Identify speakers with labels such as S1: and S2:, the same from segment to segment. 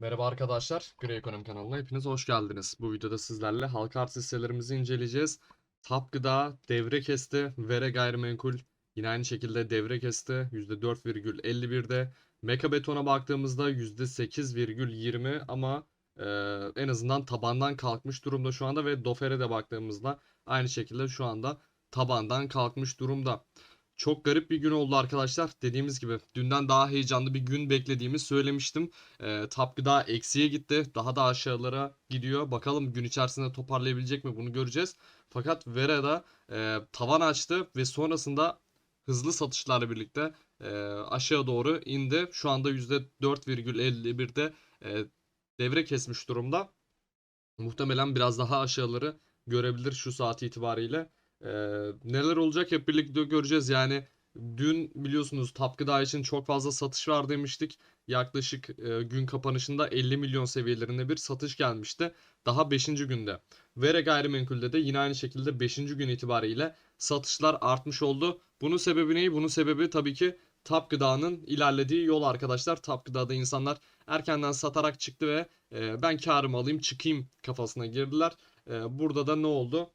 S1: Merhaba arkadaşlar, Grey Ekonomi kanalına hepiniz hoş geldiniz. Bu videoda sizlerle halka arz hisselerimizi inceleyeceğiz. Tap Gıda devre kesti, Vere Gayrimenkul yine aynı şekilde devre kesti %4,51'de. Meka Beton'a baktığımızda %8,20 ama e, en azından tabandan kalkmış durumda şu anda ve Dofer'e de baktığımızda aynı şekilde şu anda tabandan kalkmış durumda. Çok garip bir gün oldu arkadaşlar. Dediğimiz gibi dünden daha heyecanlı bir gün beklediğimi söylemiştim. E, Tap Gıda eksiye gitti. Daha da aşağılara gidiyor. Bakalım gün içerisinde toparlayabilecek mi bunu göreceğiz. Fakat Vera'da e, tavan açtı ve sonrasında hızlı satışlarla birlikte e, aşağı doğru indi. Şu anda %4,51'de e, devre kesmiş durumda. Muhtemelen biraz daha aşağıları görebilir şu saat itibariyle. Ee, neler olacak hep birlikte göreceğiz. Yani dün biliyorsunuz Tap Gıda için çok fazla satış var demiştik. Yaklaşık e, gün kapanışında 50 milyon seviyelerinde bir satış gelmişti. Daha 5. günde. Vere Gayrimenkul'de de yine aynı şekilde 5. gün itibariyle satışlar artmış oldu. Bunun sebebi ne? Bunun sebebi tabii ki Tap Gıda'nın ilerlediği yol arkadaşlar. Tap Gıda'da insanlar erkenden satarak çıktı ve e, ben karımı alayım çıkayım kafasına girdiler. E, burada da ne oldu?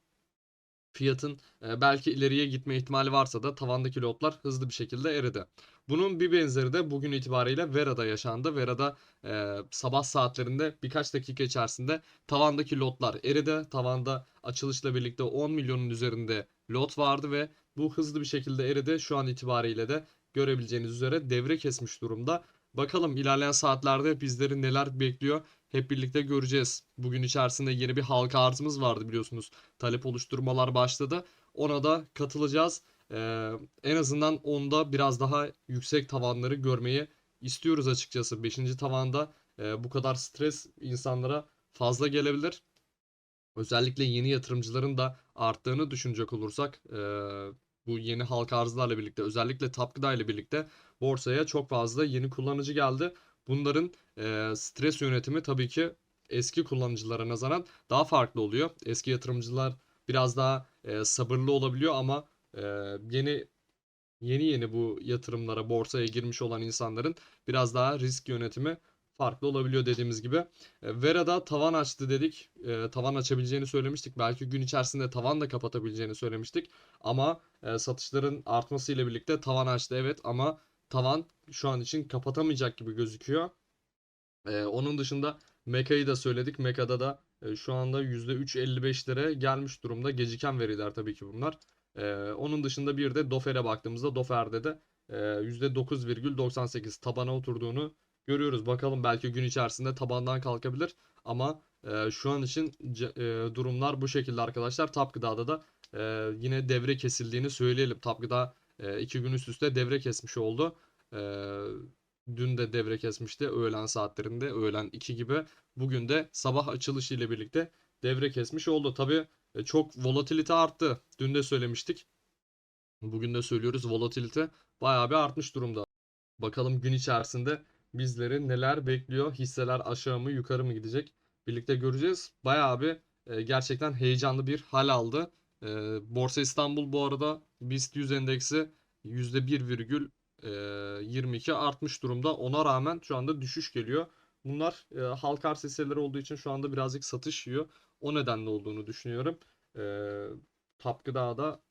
S1: Fiyatın e, belki ileriye gitme ihtimali varsa da tavandaki lotlar hızlı bir şekilde eridi. Bunun bir benzeri de bugün itibariyle Vera'da yaşandı. Vera'da e, sabah saatlerinde birkaç dakika içerisinde tavandaki lotlar eridi. Tavanda açılışla birlikte 10 milyonun üzerinde lot vardı ve bu hızlı bir şekilde eridi. Şu an itibariyle de görebileceğiniz üzere devre kesmiş durumda. Bakalım ilerleyen saatlerde bizleri neler bekliyor hep birlikte göreceğiz. Bugün içerisinde yeni bir halka arzımız vardı biliyorsunuz. Talep oluşturmalar başladı. Ona da katılacağız. Ee, en azından onda biraz daha yüksek tavanları görmeyi istiyoruz açıkçası. Beşinci tavanda e, bu kadar stres insanlara fazla gelebilir. Özellikle yeni yatırımcıların da arttığını düşünecek olursak e, bu yeni halka arzlarla birlikte özellikle Tapgıda ile birlikte borsaya çok fazla yeni kullanıcı geldi. Bunların e, stres yönetimi tabii ki eski kullanıcılara nazaran daha farklı oluyor. Eski yatırımcılar biraz daha e, sabırlı olabiliyor ama e, yeni yeni yeni bu yatırımlara borsaya girmiş olan insanların biraz daha risk yönetimi farklı olabiliyor dediğimiz gibi. E, Vera'da tavan açtı dedik. E, tavan açabileceğini söylemiştik. Belki gün içerisinde tavan da kapatabileceğini söylemiştik. Ama e, satışların artmasıyla birlikte tavan açtı evet ama tavan şu an için kapatamayacak gibi gözüküyor. Ee, onun dışında Meka'yı da söyledik. Meka'da da e, şu anda %3.55'lere gelmiş durumda. Geciken veriler tabii ki bunlar. Ee, onun dışında bir de Dofer'e baktığımızda Dofer'de de e, %9,98 tabana oturduğunu görüyoruz. Bakalım belki gün içerisinde tabandan kalkabilir. Ama e, şu an için e, durumlar bu şekilde arkadaşlar. Tap da e, yine devre kesildiğini söyleyelim. Tap e, iki gün üst üste devre kesmiş oldu. E, dün de devre kesmişti öğlen saatlerinde. Öğlen 2 gibi. Bugün de sabah açılışı ile birlikte devre kesmiş oldu. Tabi e, çok volatilite arttı. Dün de söylemiştik. Bugün de söylüyoruz volatilite bayağı bir artmış durumda. Bakalım gün içerisinde bizleri neler bekliyor? Hisseler aşağı mı yukarı mı gidecek? Birlikte göreceğiz. Bayağı bir e, gerçekten heyecanlı bir hal aldı. E, Borsa İstanbul bu arada BIST 100 endeksi %1,22 artmış durumda. Ona rağmen şu anda düşüş geliyor. Bunlar e, halka arz hisseleri olduğu için şu anda birazcık satış yiyor. O nedenle olduğunu düşünüyorum. E, Tap Gıda'da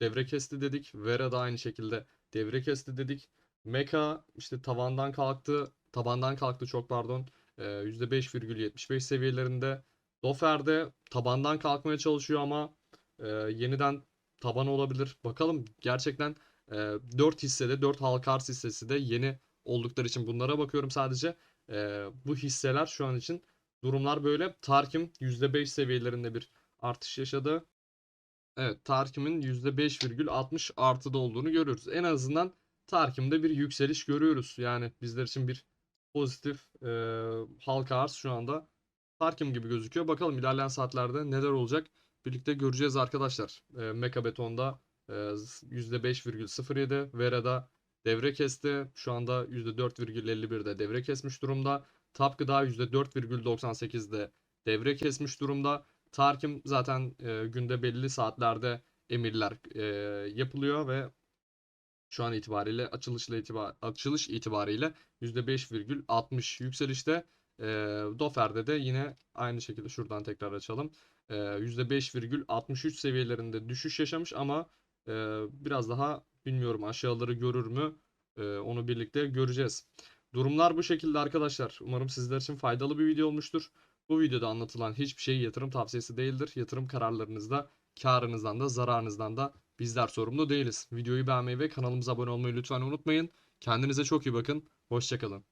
S1: devre kesti dedik. Vera da aynı şekilde devre kesti dedik. Meka işte tavandan kalktı. Tabandan kalktı çok pardon. E, %5,75 seviyelerinde. Dofer'de tabandan kalkmaya çalışıyor ama e, yeniden taban olabilir. Bakalım gerçekten e, 4 hissede 4 halka hissesi de yeni oldukları için bunlara bakıyorum sadece. E, bu hisseler şu an için durumlar böyle. Tarkim %5 seviyelerinde bir artış yaşadı. Evet Tarkim'in %5,60 artıda olduğunu görüyoruz. En azından Tarkim'de bir yükseliş görüyoruz. Yani bizler için bir pozitif e, halka arz şu anda Tarkim gibi gözüküyor. Bakalım ilerleyen saatlerde neler olacak birlikte göreceğiz arkadaşlar. E, Meka Beton'da e, %5,07, Vera'da devre kesti. Şu anda %4,51'de devre kesmiş durumda. Tap Gıda %4,98'de devre kesmiş durumda. Tarkim zaten e, günde belli saatlerde emirler e, yapılıyor ve şu an itibariyle açılışla itibar açılış itibariyle %5,60 yükselişte. E, Dofer'de de yine aynı şekilde şuradan tekrar açalım. E, %5,63 seviyelerinde düşüş yaşamış ama e, biraz daha bilmiyorum aşağıları görür mü? E, onu birlikte göreceğiz. Durumlar bu şekilde arkadaşlar. Umarım sizler için faydalı bir video olmuştur. Bu videoda anlatılan hiçbir şey yatırım tavsiyesi değildir. Yatırım kararlarınızda karınızdan da zararınızdan da bizler sorumlu değiliz. Videoyu beğenmeyi ve kanalımıza abone olmayı lütfen unutmayın. Kendinize çok iyi bakın. Hoşçakalın.